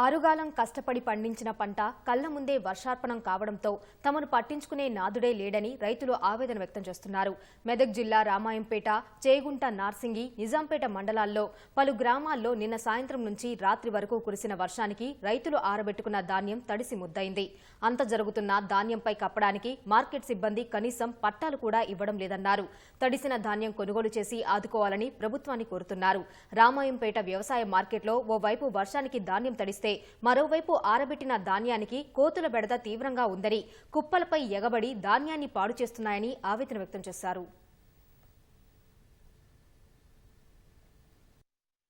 ఆరుగాలం కష్టపడి పండించిన పంట కళ్ళ ముందే వర్షార్పణం కావడంతో తమను పట్టించుకునే నాదుడే లేడని రైతులు ఆవేదన వ్యక్తం చేస్తున్నారు. మెదక్ జిల్లా రామాయంపేట చేగుంట నార్సింగి నిజాంపేట మండలాల్లో పలు గ్రామాల్లో నిన్న సాయంత్రం నుంచి రాత్రి వరకు కురిసిన వర్షానికి రైతులు ఆరబెట్టుకున్న ధాన్యం తడిసి ముద్దయింది. అంత జరుగుతున్న ధాన్యంపై కప్పడానికి మార్కెట్ సిబ్బంది కనీసం పట్టాలు కూడా ఇవ్వడం లేదన్నారు. తడిసిన ధాన్యం కొనుగోలు చేసి ఆదుకోవాలని ప్రభుత్వాన్ని కోరుతున్నారు. రామాయంపేట వ్యవసాయ మార్కెట్లో ఓవైపు వర్షానికి ధాన్యం తడిస్తే మరోవైపు ఆరబెట్టిన ధాన్యానికి కోతుల బెడద తీవ్రంగా ఉందని కుప్పలపై ఎగబడి ధాన్యాన్ని పాడు చేస్తున్నాయని ఆవేదన వ్యక్తం చేశారు.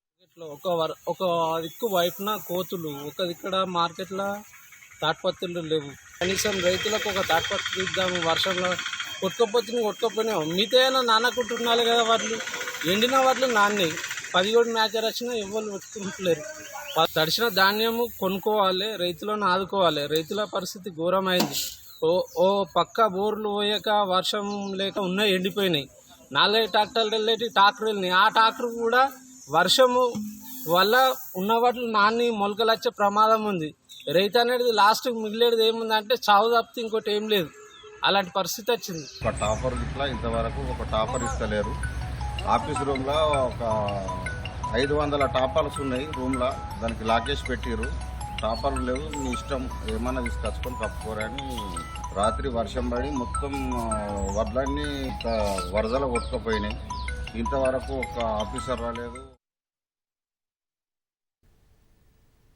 మార్కెట్లో ఒక వర ఒక దిక్కు వైపున కోతులు ఒక దిక్కడ మార్కెట్లో తాట్పత్రులు లేవు. కనీసం రైతులకు ఒక తాట్పత్రి ఇద్దాము వర్షంలో కొట్టుకపోతుంది కొట్టుకపోయినా మిగతా నానకుంటున్నారు కదా వాళ్ళు ఎండిన వాళ్ళు నాన్నే. పదిహేడు మ్యాచర్ వచ్చినా ఎవరు పెట్టుకుంటలేరు తడిసిన ధాన్యము కొనుక్కోవాలి రైతులను ఆదుకోవాలి. రైతుల పరిస్థితి ఘోరమైంది. ఓ ఓ పక్క బోర్లు పోయాక వర్షం లేక ఉన్నాయి ఎండిపోయినాయి. నాలుగైదు ట్రాక్టర్లు వెళ్ళేటి ట్రాక్టర్ వెళ్ళినాయి. ఆ ట్రాక్టర్ కూడా వర్షము వల్ల ఉన్న వాటిని నాన్ని మొలకలు వచ్చే ప్రమాదం ఉంది. రైతు అనేది లాస్ట్ మిగిలేది ఏముందంటే చావు తప్పితే ఇంకోటి ఏం లేదు. అలాంటి పరిస్థితి వచ్చింది. ఒక టాపర్ ఇట్లా ఇంతవరకు ఒక టాపర్ ఇస్తలేరు. ఆఫీస్ రూమ్లో ఒక ఐదు వందల టాపర్స్ ఉన్నాయి రూమ్లో. దానికి లాకేజ్ పెట్టిర్రు. టాపర్లు లేవు. మీ ఇష్టం ఏమన్నా తీసుకొచ్చుకొని కప్పుకోరని రాత్రి వర్షం పడి మొత్తం వడ్లన్నీ ఇట్లా వరదలు కొట్టుకుపోయినాయి. ఇంతవరకు ఒక ఆఫీసర్ రాలేదు.